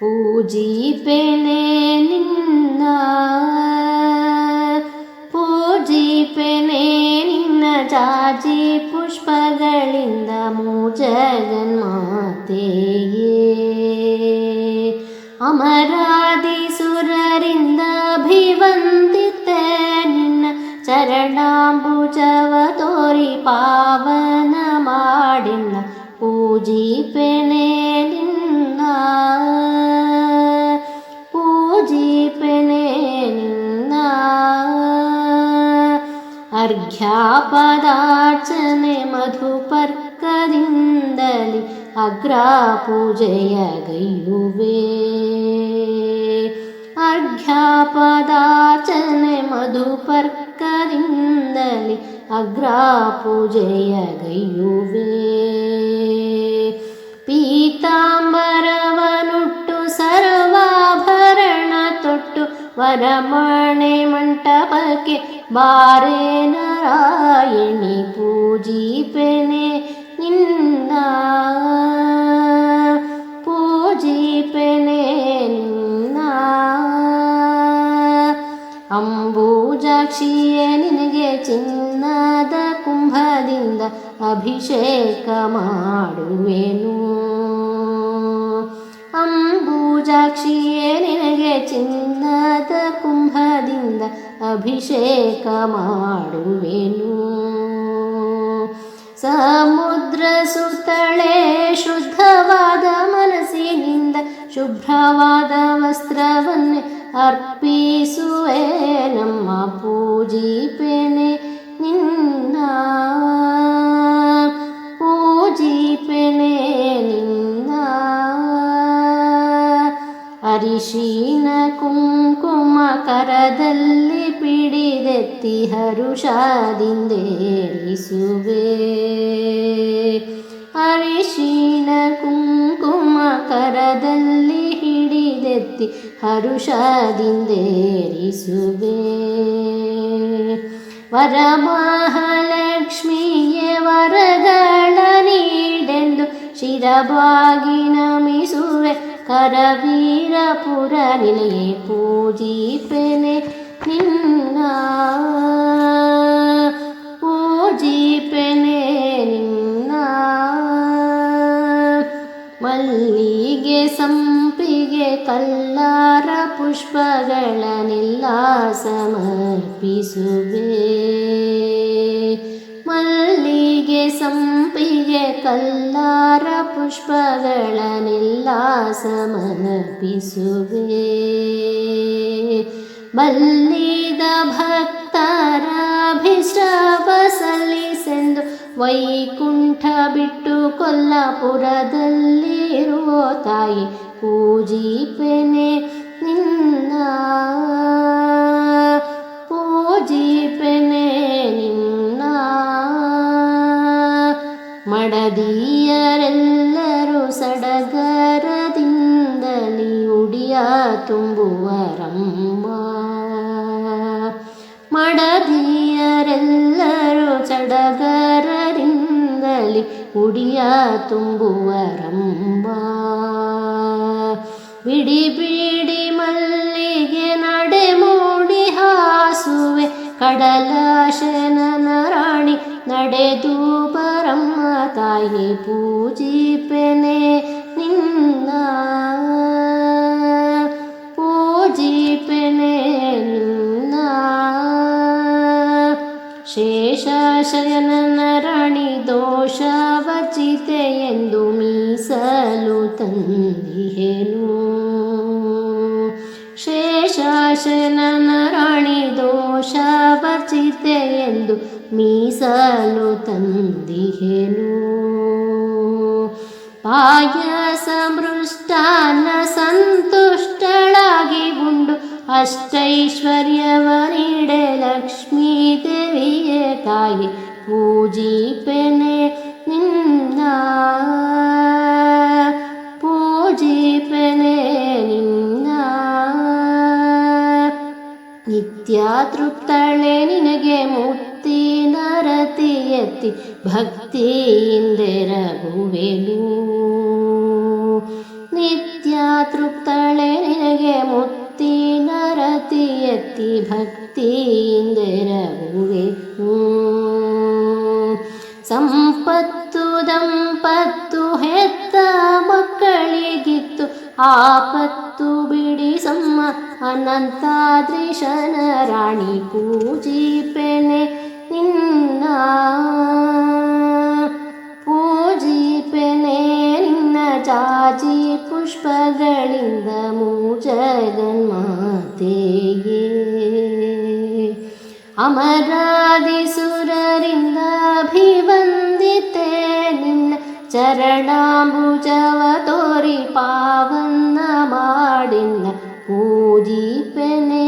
ಪೂಜಿಪೆನೆ ನಿನ್ನ ಪೂಜಿಪೆನೆ ನಿನ್ನ ಜಾಜಿ ಪುಷ್ಪಗಳಿಂದ ಮೂಜಗನ್ಮಾತೆಯೇ ಅಮರಾದಿ ಸುರರಿಂದ ಅಭಿವಂದಿತೆ ನಿನ್ನ ಚರಣಾಂಬುಜವ ತೋರಿ ಪಾವನ ಮಾಡಿನ ಪೂಜಿಪೆನೆ अर्घ्यापदार्चने मधुपर्कदिली अग्रापूजय गयुवे अर्घ्यापदार्चने अर्घ्यापदाचन अग्रापूजय गयुवे पीताम्बरवनुट्टु पूजयगु वे पीताम्बरवट्टु वरमणे मण्टपके ಬಾರೆ ನಾರಾಯಣಿ ಪೂಜಿಪೆನೆ ನಿನ್ನ ಪೂಜಿಪೆನೆ ನಿನ್ನ ಅಂಬೂಜಾಕ್ಷಿಯೇ ನಿನಗೆ ಚಿನ್ನದ ಕುಂಭದಿಂದ ಅಭಿಷೇಕ ಮಾಡುವೆನು ಅಂಬೂಜಾಕ್ಷಿಯೇ ನಿನಗೆ ಚಿನ್ನದ ಕುಂಭದಿಂದ ಅಭಿಷೇಕ ಮಾಡುವೆನು ಸಮುದ್ರ ಸುತ್ತಳೆ ಶುದ್ಧವಾದ ಮನಸ್ಸಿನಿಂದ ಶುಭ್ರವಾದ ವಸ್ತ್ರವನ್ನೇ ಅರ್ಪಿಸುವೆ ನಮ್ಮ ಪೂಜಿಪೆನೆ ನಿನ್ನ ಪೂಜಿಪೆನೆ ನಿನ್ನ ಅರಿಶಿನ ಕುಂಕುಮ ಕರದಲ್ಲಿ ಪಿಡಿದೆತ್ತಿ ಹರುಷದಿಂದೇರಿಸುವೆ ಅರಿಶಿನ ಕುಂಕುಮ ಕರದಲ್ಲಿ ಹಿಡಿದೆತ್ತಿ ಹರುಷಾದಿಂದೇರಿಸುವೆ ವರಮಹಾಲಕ್ಷ್ಮಿಯೇ ವರಗಳ ನೀಡೆಂದು ಶಿರಬಾಗಿ ನಮಿಸುವೆ. ಕರವೀರಪುರ ನಿಲಯೇ ಪೂಜಿಪೆನೆ. ನಿನ್ನ ಪೂಜಿಪೆನೆ ನಿನ್ನ ಮಲ್ಲಿಗೆ ಸಂಪಿಗೆ ಕಲ್ಲಾರ ಪುಷ್ಪಗಳನ್ನೆಲ್ಲ ಸಮರ್ಪಿಸುವೆ ಮಲ್ಲಿಗೆ ಸಂಪಿಗೆ ಕಲ್ಲಾರ ಪುಷ್ಪಗಳನ್ನೆಲ್ಲ ಸಮರ್ಪಿಸುವೆ ಬಲ್ಲಿದ ಭಕ್ತರ ಅಭಿಶ್ರವ ಸಲ್ಲಿಸೆಂದು ವೈಕುಂಠ ಬಿಟ್ಟು ಕೊಲ್ಲಾಪುರದಲ್ಲಿರುವ ತಾಯಿ ಪೂಜಿಪೆನೆ ನಿನ್ನ. ಪೂಜಿಪೆನೆ ನಿನ್ನ. ಮಡದಿಯರೆಲ್ಲರೂ ಸಡಗರದಿಂದಲಿ ಉಡಿಯ ತುಂಬುವರಮ್ಮ. ಮಡದಿಯರೆಲ್ಲರೂ ಸಡಗರದಿಂದಲಿ ಉಡಿಯ ತುಂಬುವರಮ್ಮ. ಬಿಡಿ ಬಿಡಿ ಮಲ್ಲಿಗೆ ನಡೆ ಮೂಡಿ ಹಾಸುವೆ ಕಡಲಾಶನನ ರಾಣಿ ನಡೆದು ಬರಮ್ಮ ತಾಯಿ ಪೂಜಿಪೆನೆ ನಿನ್ನ ಶೇಷಶಯನನ ರಾಣಿ ದೋಷವಚಿತೆ ಎಂದು ಮೀಸಲು ತಂದಿಹೆನು. ರಾಣಿ ದೋಷವಚಿತೆ ಎಂದು ಮೀಸಲು ತಂದಿಹೇನು. ಪಾಯಸ ಮೃಷ್ಟಾನ ಸಂತುಷ್ಟಳಾಗಿ ಉಂಡು ಅಷ್ಟೈಶ್ವರ್ಯವ ನೀಡೆ ಲಕ್ಷ್ಮೀ ದೇವಿಯ ತಾಯಿ, ಪೂಜಿಪೆನೆ ನಿನ್ನ. ಪೂಜಿಪೆನೆ ನಿನ್ನ. ನಿತ್ಯ ತೃಪ್ತಳೆ ನಿನಗೆ ಮುಕ್ತಿ ನರತಿಯತಿ ಭಕ್ತಿಯಿಂದೆರಗುವೆನು ನಿತ್ಯ ತೃಪ್ತಳೆ ನಿನಗೆ ಮುತ್ತಿನ ರತಿ ಎತ್ತಿ ಭಕ್ತಿಯಿಂದೆರಗುವೆ ಸಂಪತ್ತು ದಂಪತ್ತು ಹೆತ್ತ ಮಕ್ಕಳಿಗಿತ್ತು ಆಪತ್ತು ಬಿಡಿಸಮ್ಮ ಅನಂತಾದ್ರಿಶನ ರಾಣಿ ಪೂಜಿಪೆನೆ ನಿನ್ನ ಪೂಜಿಪೆನೆ ನಿನ್ನ ಜಾಜಿ ಪುಷ್ಪಗಳಿಂದ ಮೂಜಗನ್ಮಾತೆಗೆ ಅಮರಾದಿಸುರರಿಂದ ಅಭಿವಂದಿತೆ ನಿನ್ನ ಚರಣಾಂಬುಜವ ತೋರಿ ಪಾವನ್ನ ಮಾಡಿನ್ನ ಪೂಜಿಪೆನೆ